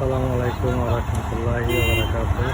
আসসালামু আলাইকুম রহমতুল্লাহি বারাকাতুহ।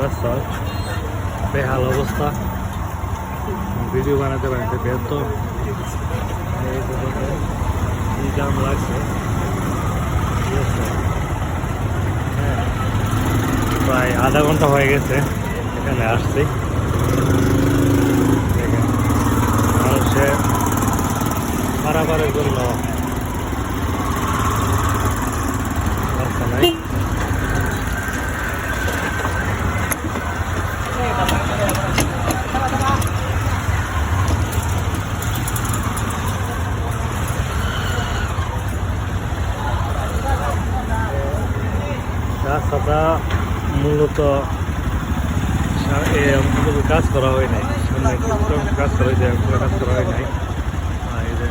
রাস্তা বেহাল অবস্থা। ভিডিও বানাতে বানাতে ব্যর্থ জাম লাগছে? হ্যাঁ, প্রায় আধা ঘণ্টা হয়ে গেছে এখানে আসছি। মানুষের পারাপারের জন্য রাস্তাটা মূলত কাজ করা হয় নাই। কাজ করা হয়েছে কাজ করা হয় নাই। এই যে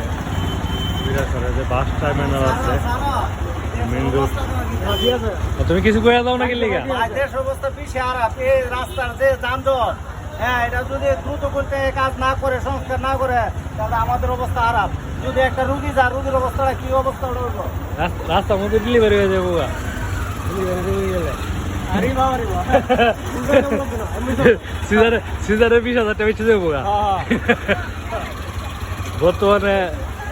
বিরাট করে যে বাস টার্মিনাল আছে মেন রোড তুমি কিছু করে দাও নাকি লিগা? দেশ অবস্থা পিছিয়ে খারাপ এই রাস্তার যে যানজট হ্যাঁ এটা যদি দ্রুত করতে কাজ না করে সংস্কার না করে তাহলে আমাদের অবস্থা খারাপ। যদি একটা রুগী যা রুগীর অবস্থাটা কি অবস্থা রাস্তার মধ্যে ডেলিভারি হয়ে যাব ডেলিভারি হয়ে গেলে। আরে সিজারে সিজারে বিশ হাজার টাকা বেঁচে যাব বর্তমানে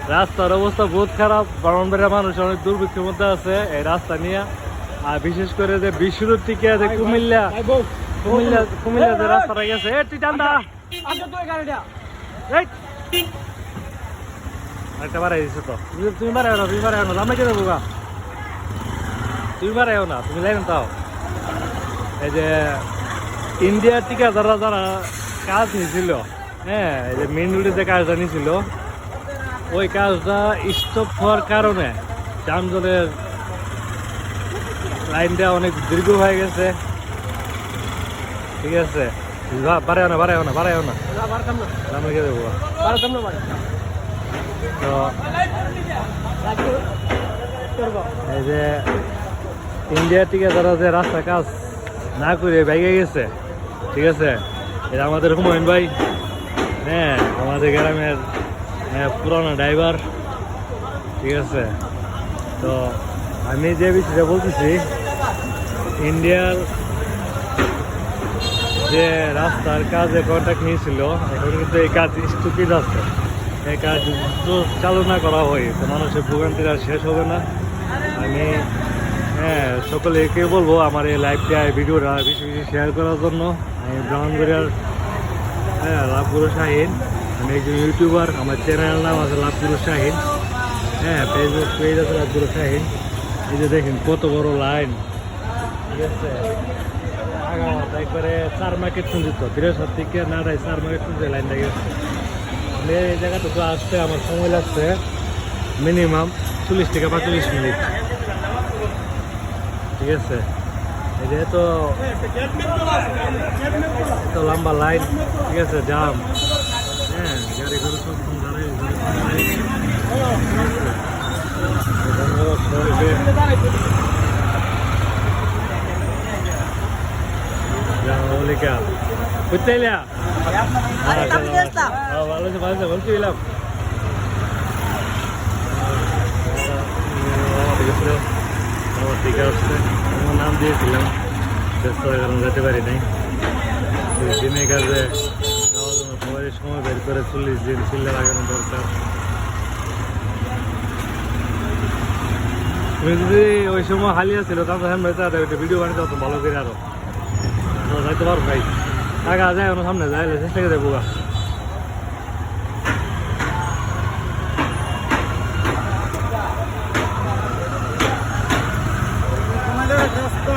রাস্তার অবস্থা বহুত খারাপ ব্রাহ্মণবাড়িয়া মানুষ অনেক দুর্ভিক্ষের মধ্যে আছে এই রাস্তা নিয়ে। আর বিশেষ করে যে বিশ্বরূপ থেকে যে কুমিল্লা কুমিল্লা কুমিল্লা যে রাস্তাটা গেছে। এ তুই টান্দা একটা বাড়াই দিছো তো। তুমি- বাড়াই না তুমি বাড়াই না আমরা কে দেবো গা। তুমি বাড়াই না তুমি লাইন তাও এই যে ইন্ডিয়ার টিকা যারা যারা কাজ নিয়েছিল হ্যাঁ এই যে মেন রোডে যে কাজটা নিয়েছিল ওই কাজটা স্টপ হওয়ার কারণে যানজটের লাইনটা অনেক দীর্ঘ হয়ে গেছে। ঠিক আছে? বা- বাড়াও না না না। তো এই যে ইন্ডিয়া থেকে যারা যে রাস্তা কাজ না করে বাইকে গেছে। ঠিক আছে? এটা আমাদের হুমায়ুন ভাই। হ্যাঁ আমাদের গ্রামের হ্যাঁ, পুরানো ড্রাইভার। ঠিক আছে? তো আমি যে বিষয়টা বলতেছি ইন্ডিয়ার যে রাস্তার কাজে কন্ট্যাক্ট নিয়েছিল এখন কিন্তু এই কাজ স্থগিত আছে। এই কাজ চালু না করা হয় তো মানুষের ভোগান্তির আর শেষ হবে না। আমি হ্যাঁ সকলেকে বলব আমার এই লাইভটা ভিডিওটা বেশি বেশি শেয়ার করার জন্য। আমি ব্রাহ্মণবাড়িয়ার হ্যাঁ লাভগুরু শাহিন। আমি একজন ইউটিউবার আমার চ্যানেল নাম আছে লাভগুরু শাহিন। হ্যাঁ ফেসবুক পেজ আছে লাভগুরু শাহিন। এই যে দেখেন কত বড় লাইন ঠিক আছে? একবারে চার মার্কেট শুনছিত বৃহস্পতি থেকে নাড়াই চার মার্কেট শুনছে লাইনটা গেছে এই জায়গাটা আসতে, আমার সময় লাগছে। মিনিমাম চল্লিশ থেকে পঁয়তাল্লিশ মিনিট। ঠিক আছে এটা তো এত লম্বা লাইন ঠিক আছে জাম হ্যাঁ গাড়ি ঘরে সব দাঁড়াই ধন্যবাদ সবাইকে জামালিকা বুঝতেইলা হ্যাঁ ভালো আছে ভালো আছে বলতে এলাম আমার টিকা আসছে আমার নাম দিয়েছিলাম। ব্যস্ত কারণ যেতে পারি নাই। দুই দিনে কাজে যাওয়ার জন্য সময় বের করে চল্লিশ দিন চিল্লা লাগানো দরকার। তুমি যদি ওই সময় হালিয়া ছিল তাহলে সামনে যেতে একটা ভিডিও বানিয়ে তো ভালো করে আরও। যাইতে পারো ভাই আগা যায় সামনে যায় চেষ্টা করে দেবো। আমাদের রাস্তা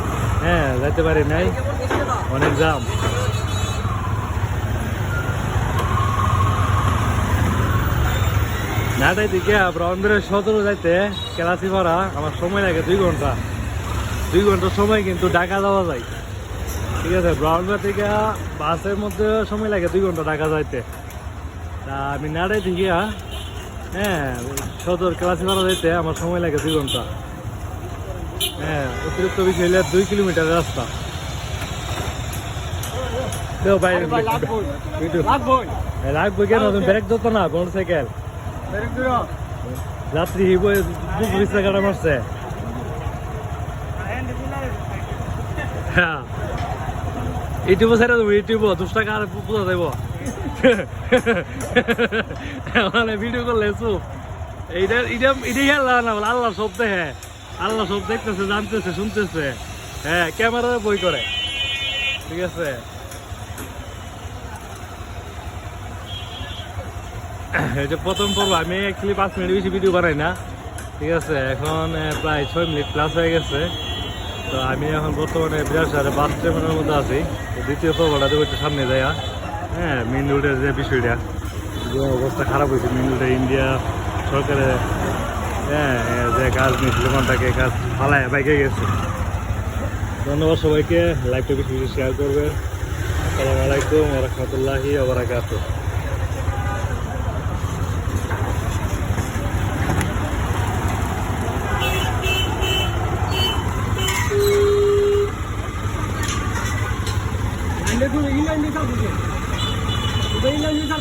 হ্যাঁ যাইতে পারি নাই। অনেক জাম। নাটাই দিকে ব্রাউন্ডের সতেরো যাইতে কেলাসি আমার সময় লাগে দুই ঘণ্টা। দুই ঘণ্টা সময় কিন্তু ঢাকা যাওয়া যায়। ঠিক আছে ব্রাউন্ডার থেকে বাসের মধ্যে সময় লাগে দুই ঘণ্টা ঢাকা যাইতে। তা আমি নাটাই থেকে হ্যাঁ সদর কেলাসিপাড়া যাইতে আমার সময় লাগে দুই ঘণ্টা। হ্যাঁ অতিরিক্ত বেশি হইলে দুই কিলোমিটার রাস্তা। ভিডিও কেন? ব্রেক দিত না মোটরসাইকেল? যাত্রী বই বুক বিশ টাকা মারছে। হ্যাঁ। ইউটিউব ছেড়ে দেবো ইউটিউব দশ টাকা আর পুজো দেবো। মানে ভিডিও করলে চুপ। এইটা এটা এটাই খেয়াল না আল্লাহ সব দেখে। আল্লাহ সব দেখতেছে, জানতেছে, শুনতেছে। হ্যাঁ ক্যামেরা বই করে। ঠিক আছে? এটা প্রথম পর্ব, আমি অ্যাকচুয়ালি পাঁচ মিনিট বেশি ভিডিও বানাই না। ঠিক আছে? এখন প্রায় ছয় মিনিট প্লাস হয়ে গেছে। তো আমি এখন বর্তমানে বিরাট সাথে বাস টার্মিনালের মধ্যে আছি। দ্বিতীয় পর্বটা দেবো সামনে যাইয়া। হ্যাঁ মেন রোডের যে বিষয়টা অবস্থা খারাপ হয়েছে মেন রোডে ইন্ডিয়া সরকারের হ্যাঁ হ্যাঁ, যে কাজ নিয়েছিল কোনটাকে কাজ ফালায় বাইকে গেছে। ধন্যবাদ সবাইকে লাইভটা বেশি বেশি শেয়ার করবে। আসসালামু আলাইকুম রহমতুল্লাহি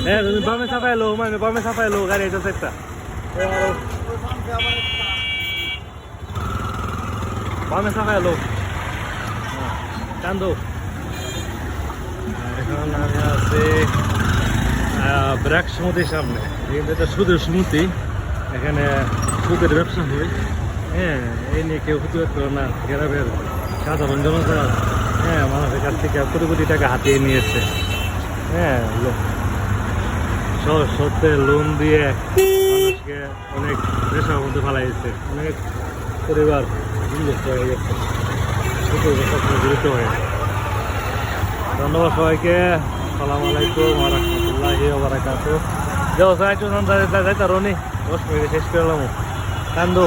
হ্যাঁ তুমি বামে চাপাই লো মানে বামে চাপাই লো গাড়ি এটা সেটটা বামে চাপাই লো কান্দো। এখন আমি আছি ব্র্যাক সামনে। এটা সুদের এখানে সুদের ব্যবসা হয়। হ্যাঁ এই নিয়ে কেউ ক্ষতি করতে পারে না। গ্রামের সাধারণ জনতা হ্যাঁ মানুষের কাছ থেকে কোটি কোটি টাকা হাতিয়ে নিয়েছে। হ্যাঁ লো- স- সত্যি লোন দিয়ে মানুষকে অনেক পেশার মধ্যে ফেলাইছে অনেক পরিবার বিনষ্ট হয়ে গেছে। বিরত হয়ে ধন্যবাদ সবাইকে। সালাম আলাইকুম রহমতুল্লাহি ওবরাকাত যাও সাহায্য যাইতা রনি। দশ মিনিট শেষ করলাম কান্দো।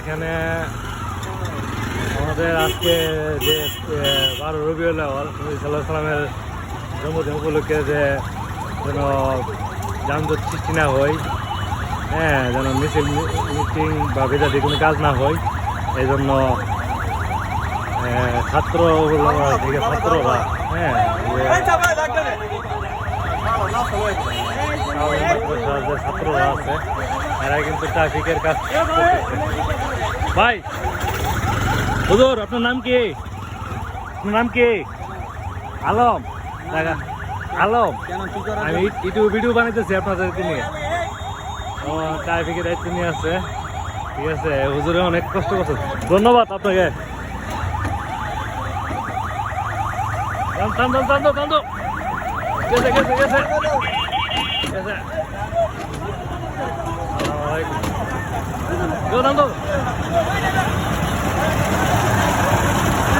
এখানে আমাদের আজকে যে বারো নবী সাল্লাহ সাল্লামের জন্মদিন উপলক্ষে যে যেন যানজট সৃষ্টি না হয় হ্যাঁ যেন মিছিল, মিটিং বা বেদাদি কোনো কাজ না হয় এই জন্য ছাত্র থেকে ছাত্ররা হ্যাঁ ছাত্ররা আছে এরা কিন্তু ট্রাফিকের কাজ ভাই হুজুর, আপনার নাম কি? আপনার নাম কি? আলম। আলম। আমি ইউটিউব ভিডিও বানাইতেছি আপনাদেরকে নিয়ে। ও ট্রাফিকের দায়িত্ব নিয়ে আছে। ঠিক আছে, হুজুরে অনেক কষ্ট করছে। ধন্যবাদ আপনাকে। টান টান টান গেছে গেছে গেছে। গেছে।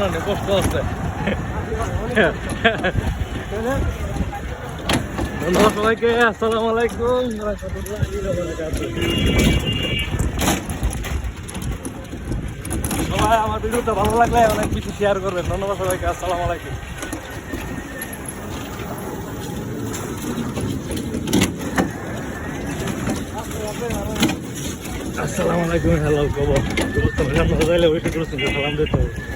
ভিডিও বানানো, কষ্ট আছে। ধন্যবাদ সবাইকে, আসসালামু আলাইকুম। সবাই আমার ভিডিওটা ভালো লাগলে অনেক কিছু শেয়ার করবেন। ধন্যবাদ সবাইকে, আসসালামু আলাইকুম। আসসালামু আলাইকুম হ্যালো কব গুরুস্থান যাইলে সালাম দিতে হবে